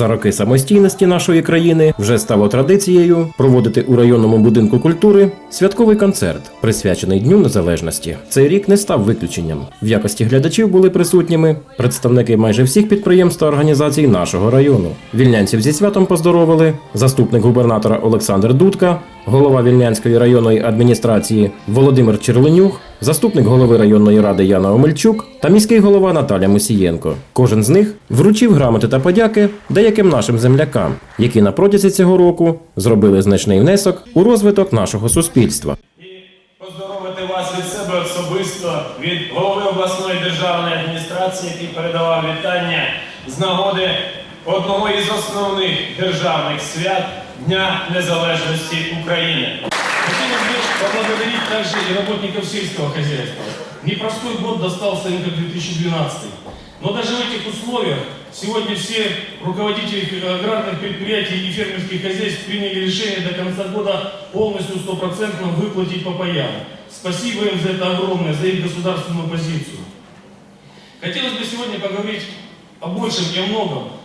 За роки самостійності нашої країни вже стало традицією проводити у районному будинку культури святковий концерт, присвячений Дню Незалежності. Цей рік не став виключенням. В якості глядачів були присутніми представники майже всіх підприємств та організацій нашого району. Вільнянців зі святом поздоровили заступник губернатора Олександр Дудка, голова Вільнянської районної адміністрації Володимир Черленюк, заступник голови районної ради Яна Омельчук та міський голова Наталя Мусієнко. Кожен з них вручив грамоти та подяки деяким нашим землякам, які на протязі цього року зробили значний внесок у розвиток нашого суспільства. поздоровити вас від себе особисто, від голови обласної державної адміністрації, який передавав вітання з нагоди одного із основних державних свят Дня Незалежності України. Поблагодарить также и работников сельского хозяйства. Непростой год достался им как 2012. Но даже в этих условиях сегодня все руководители аграрных предприятий и фермерских хозяйств приняли решение до конца года полностью стопроцентно выплатить по паям. Спасибо им за это огромное, за их государственную позицию. Хотелось бы сегодня поговорить о большем и о многом.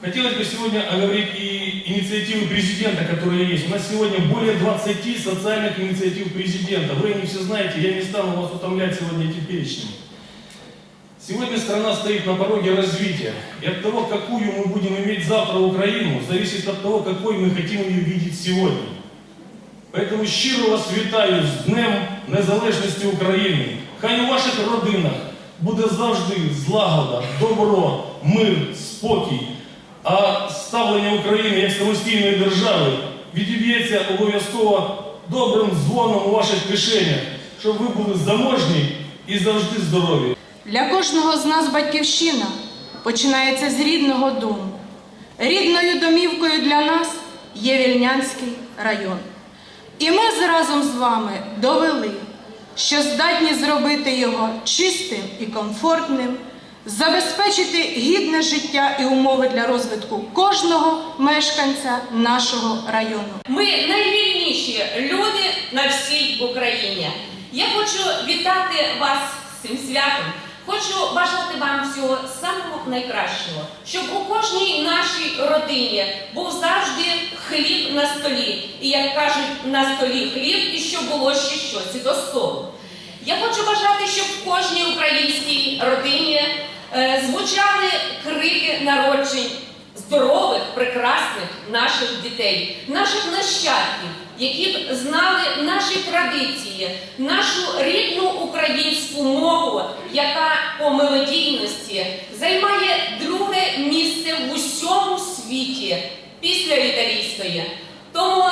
Хотелось бы сегодня оговорить и инициативы президента, которые есть. У нас сегодня более 20 социальных инициатив президента. Вы они все знаете, я не стану вас утомлять сегодня этим перечнем. Сегодня страна стоит на пороге развития. И от того, какую мы будем иметь завтра Украину, зависит от того, какой мы хотим ее видеть сегодня. Поэтому щиро вас вітаю з Днем Незалежності України. Хай у ваших родинах буде завжди злагода, добро, мир, спокій, А ставлення України як самостійної держави відіб'ється обов'язково добрим дзвоном у ваших кишенях, щоб ви були заможні і завжди здорові. Для кожного з нас батьківщина починається з рідного дому. Рідною домівкою для нас є Вільнянський район. І ми разом з вами довели, що здатні зробити його чистим і комфортним, забезпечити гідне життя і умови для розвитку кожного мешканця нашого району. Ми найвільніші люди на всій Україні. Я хочу вітати вас з цим святом. Хочу бажати вам всього самого найкращого, щоб у кожній нашій родині був завжди хліб на столі. І як кажуть, на столі хліб і щоб було ще щось до столу. Я хочу бажати, щоб в кожній українській родині е, звучали крики народжень здорових, прекрасних наших дітей, наших нащадків, які б знали наші традиції, нашу рідну українську мову, яка по мелодійності займає друге місце в усьому світі після італійської. Тому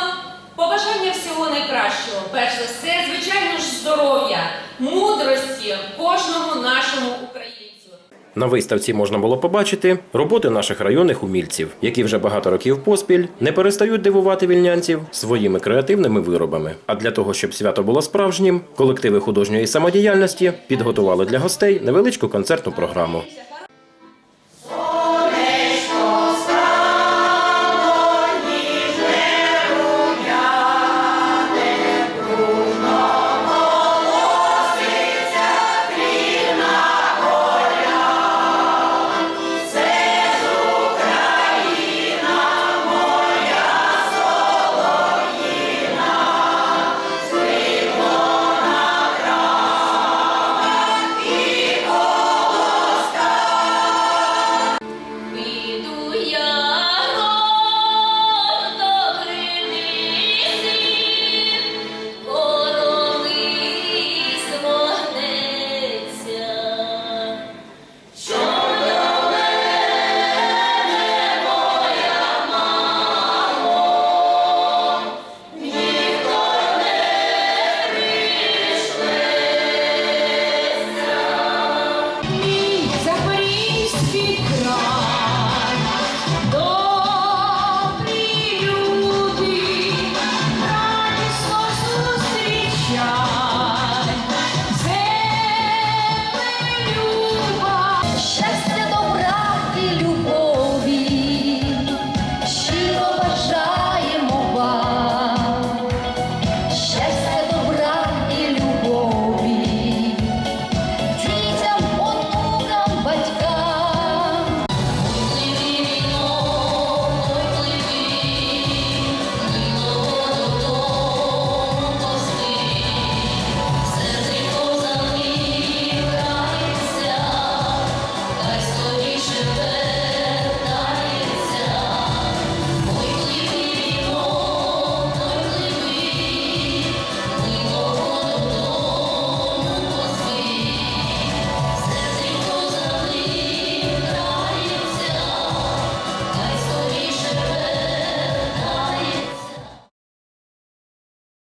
побажання всього найкращого, перш за все, звичайно ж, здоров'я, мудрості кожному нашому українцю. На виставці можна було побачити роботи наших районних умільців, які вже багато років поспіль не перестають дивувати вільнянців своїми креативними виробами. А для того, щоб свято було справжнім, колективи художньої самодіяльності підготували для гостей невеличку концертну програму.